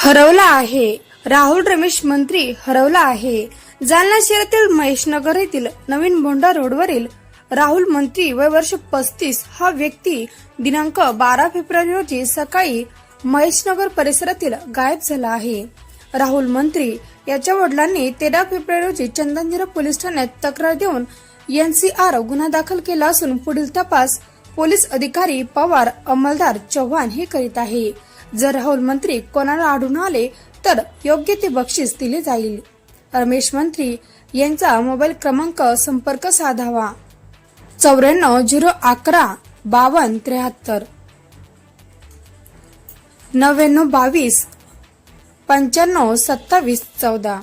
हरवला आहे. राहुल रमेश मंत्री हरवला आहे. जालना शहरातील महेशनगर येथील नवीन भोंडा रोडवरील राहुल मंत्री वय वर्ष पस्तीस हा व्यक्ती दिनांक बारा फेब्रुवारी रोजी सकाळी महेशनगर परिसरातील गायब झाला आहे. राहुल मंत्री याच्या वडिलांनी तेरा फेब्रुवारी रोजी चंदनझिरा पोलीस ठाण्यात तक्रार देऊन एनसीआर गुन्हा दाखल केला असून पुढील तपास पोलीस अधिकारी पवार अंमलदार चव्हाण हे करीत आहे. जर राहुल मंत्री कोणाला आढळून आले तर योग्य ते बक्षीस दिले जाईल. रमेश मंत्री यांचा मोबाईल क्रमांक संपर्क साधावा. चौऱ्याण्णव झिरो अकरा बावन्न त्र्याहत्तर. नव्याण्णव बावीस पंच्याण्णव सत्तावीस चौदा.